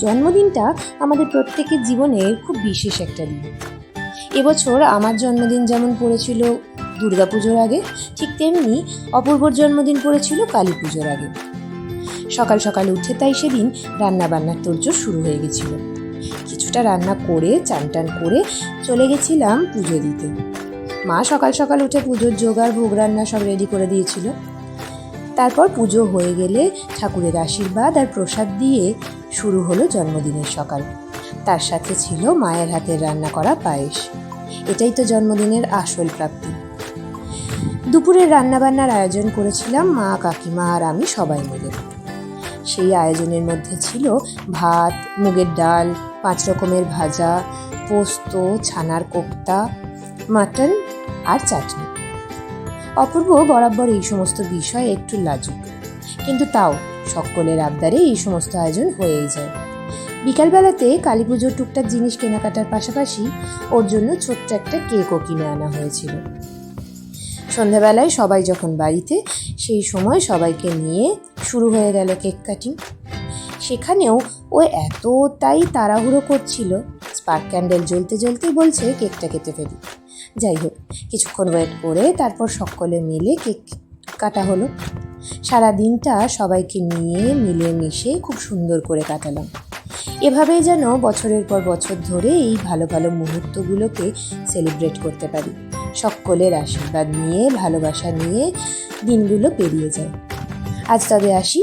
জন্মদিনটা আমাদের প্রত্যেকের জীবনের খুব বিশেষ একটা দিন। এবছর আমার জন্মদিন যেমন পড়েছিল দুর্গাপুজোর আগে, ঠিক তেমনি অপূর্বর জন্মদিন পড়েছিল কালী পুজোর আগে। সকাল সকাল উঠে তাই সেদিন রান্না বান্নার তোড়জোড় শুরু হয়ে গেছিল। কিছুটা রান্না করে চান টান করে চলে গেছিলাম পুজো দিতে। মা সকাল সকাল উঠে পুজোর জোগাড়, ভোগ রান্না সব রেডি করে দিয়েছিল। তারপর পুজো হয়ে গেলে ঠাকুরের আশীর্বাদ আর প্রসাদ দিয়ে শুরু হলো জন্মদিনের সকাল। তার সাথে ছিল মায়ের হাতের রান্না করা পায়েস। এটাই তো জন্মদিনের আসল প্রাপ্তি। দুপুরের রান্নাবান্নার আয়োজন করেছিলাম মা, কাকিমা আর আমি সবাই মিলে। সেই আয়োজনের মধ্যে ছিল ভাত, মুগের ডাল, পাঁচ রকমের ভাজা, পোস্ত, ছানার কোপ্তা, মাটন আর চাটনি। অপূর্ব বরাবর এই সমস্ত বিষয়ে একটু লাজুক। কিন্তু তাও সকলের আবদারে এই সমস্ত আয়োজন হয়েই যায়। বিকালবেলাতে কালী পুজোর টুকটাক জিনিস কেনাকাটার পাশাপাশি ওর জন্য ছোট্ট একটা কেকও কিনে আনা হয়েছিল। সন্ধ্যাবেলায় সবাই যখন বাড়িতে, সেই সময় সবাইকে নিয়ে শুরু হয়ে গেল কেক কাটিং। সেখানেও ও এতটাই তাড়াহুড়ো করছিল। স্পার্ক ক্যান্ডেল জ্বলতে জ্বলতেই বলছে, কেকটা কেটে ফেলি। যাই হোক, কিছুক্ষণ ওয়েট করে তারপর সকলে মিলে কেক কাটা হলো। সারা দিনটা সবাইকে নিয়ে মিলেমিশে খুব সুন্দর করে কাটালাম। এভাবেই যেন বছরের পর বছর ধরে এই ভালো ভালো মুহূর্তগুলোকে সেলিব্রেট করতে পারি। সকলের আশীর্বাদ নিয়ে, ভালোবাসা নিয়ে দিনগুলো পেরিয়ে যায়। আজ তবে আসি।